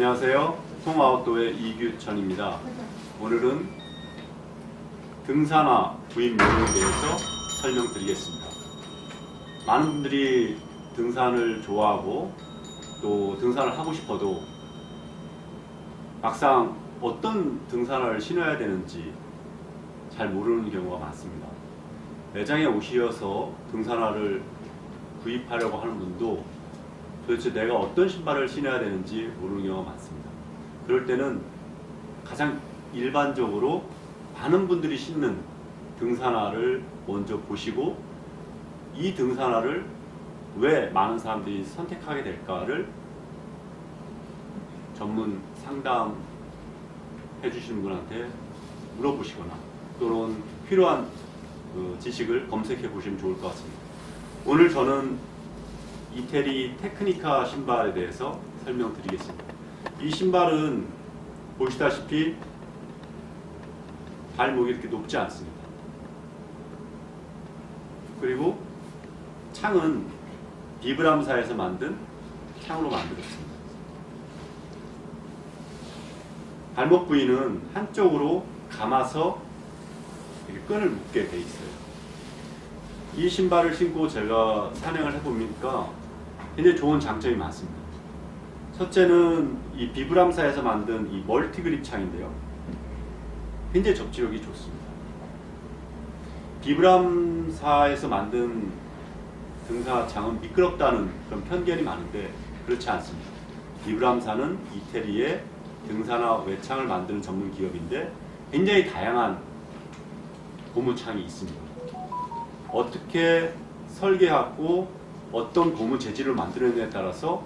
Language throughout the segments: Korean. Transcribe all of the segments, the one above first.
안녕하세요. 통아웃도의 이규천입니다. 오늘은 등산화 구입 요령에 대해서 설명드리겠습니다. 많은 분들이 등산을 좋아하고 또 등산을 하고 싶어도 막상 어떤 등산화를 신어야 되는지 잘 모르는 경우가 많습니다. 매장에 오시어서 등산화를 구입하려고 하는 분도 도대체 내가 어떤 신발을 신어야 되는지 모르는 경우가 많습니다. 그럴 때는 가장 일반적으로 많은 분들이 신는 등산화를 먼저 보시고 이 등산화를 왜 많은 사람들이 선택하게 될까를 전문 상담 해 주시는 분한테 물어보시거나 또는 필요한 그 지식을 검색해 보시면 좋을 것 같습니다. 오늘 저는 이태리 테크니카 신발에 대해서 설명드리겠습니다. 이 신발은 보시다시피 발목이 이렇게 높지 않습니다. 그리고 창은 비브람사에서 만든 창으로 만들었습니다. 발목 부위는 한쪽으로 감아서 이렇게 끈을 묶게 돼 있어요. 이 신발을 신고 제가 산행을 해보니까 굉장히 좋은 장점이 많습니다. 첫째는 이 비브람사에서 만든 이 멀티 그립 창인데요. 굉장히 접지력이 좋습니다. 비브람사에서 만든 등산화창은 미끄럽다는 그런 편견이 많은데 그렇지 않습니다. 비브람사는 이태리의 등산화 외창을 만드는 전문 기업인데 굉장히 다양한 고무창이 있습니다. 어떻게 설계하고 어떤 고무 재질을 만드느냐에 따라서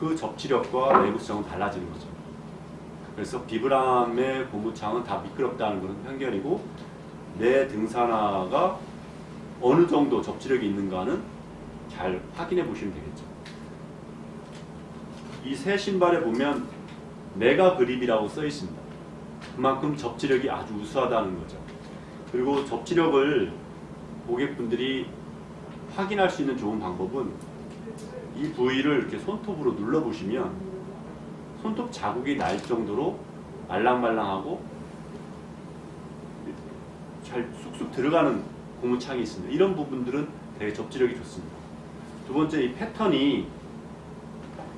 그 접지력과 내구성은 달라지는 거죠. 그래서 비브람의 고무창은 다 미끄럽다는 것은 편견이고 내 등산화가 어느 정도 접지력이 있는가는 잘 확인해 보시면 되겠죠. 이 새 신발에 보면 메가 그립이라고 써 있습니다. 그만큼 접지력이 아주 우수하다는 거죠. 그리고 접지력을 고객분들이 확인할 수 있는 좋은 방법은 이 부위를 이렇게 손톱으로 눌러보시면 손톱 자국이 날 정도로 말랑말랑하고 잘 쑥쑥 들어가는 고무창이 있습니다. 이런 부분들은 되게 접지력이 좋습니다. 두 번째 이 패턴이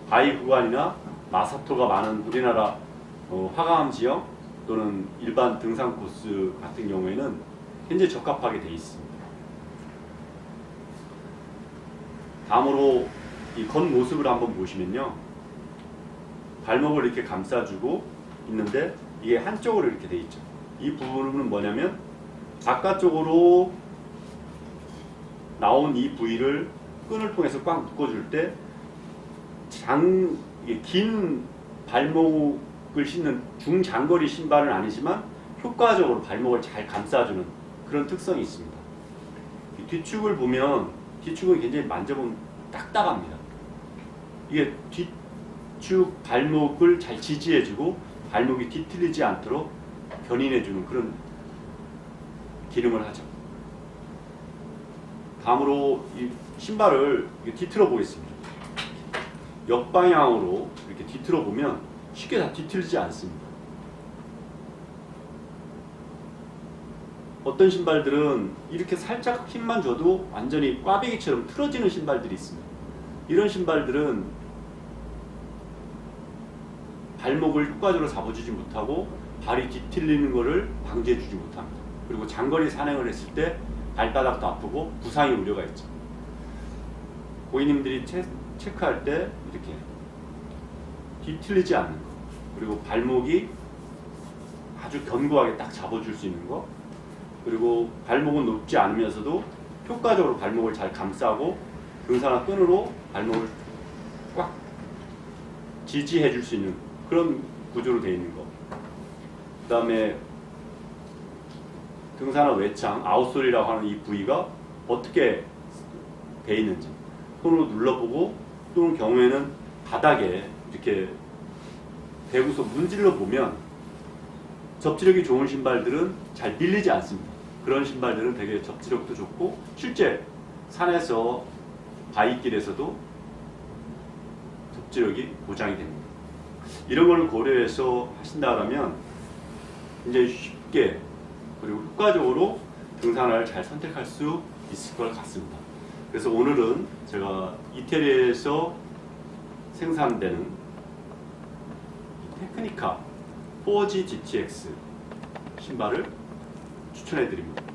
바위 구간이나 마사토가 많은 우리나라 어, 화강암 지역 또는 일반 등산 코스 같은 경우에는 굉장히 적합하게 되어 있습니다. 다음으로 이 겉모습을 한번 보시면요. 발목을 이렇게 감싸주고 있는데 이게 한쪽으로 이렇게 돼 있죠. 이 부분은 뭐냐면 바깥쪽으로 나온 이 부위를 끈을 통해서 꽉 묶어줄 때 장, 긴 발목을 신는 중장거리 신발은 아니지만 효과적으로 발목을 잘 감싸주는 그런 특성이 있습니다. 이 뒤축을 보면 뒤축은 굉장히 만져보면 딱딱합니다. 이게 뒤축 발목을 잘 지지해주고 발목이 뒤틀리지 않도록 견인해주는 그런 기능을 하죠. 다음으로 이 신발을 뒤틀어 보겠습니다. 역방향으로 이렇게 뒤틀어 보면 쉽게 다 뒤틀리지 않습니다. 어떤 신발들은 이렇게 살짝 힘만 줘도 완전히 꽈배기처럼 틀어지는 신발들이 있습니다. 이런 신발들은 발목을 효과적으로 잡아주지 못하고 발이 뒤틀리는 것을 방지해주지 못합니다. 그리고 장거리 산행을 했을 때 발바닥도 아프고 부상의 우려가 있죠. 고객님들이 체, 체크할 때 이렇게 뒤틀리지 않는 거 그리고 발목이 아주 견고하게 딱 잡아줄 수 있는 거 그리고 발목은 높지 않으면서도 효과적으로 발목을 잘 감싸고 등산화 끈으로 발목을 꽉 지지해 줄 수 있는 그런 구조로 되어 있는 거. 그 다음에 등산화 외창, 아웃솔이라고 하는 이 부위가 어떻게 되어 있는지 손으로 눌러보고 또는 경우에는 바닥에 이렇게 대고서 문질러 보면 접지력이 좋은 신발들은 잘 밀리지 않습니다. 그런 신발들은 되게 접지력도 좋고 실제 산에서 바위길에서도 접지력이 보장이 됩니다. 이런 걸 고려해서 하신다면 굉장히 쉽게 그리고 효과적으로 등산화를 잘 선택할 수 있을 것 같습니다. 그래서 오늘은 제가 이태리에서 생산되는 이 테크니카 4G GTX 신발을 추천해 드립니다.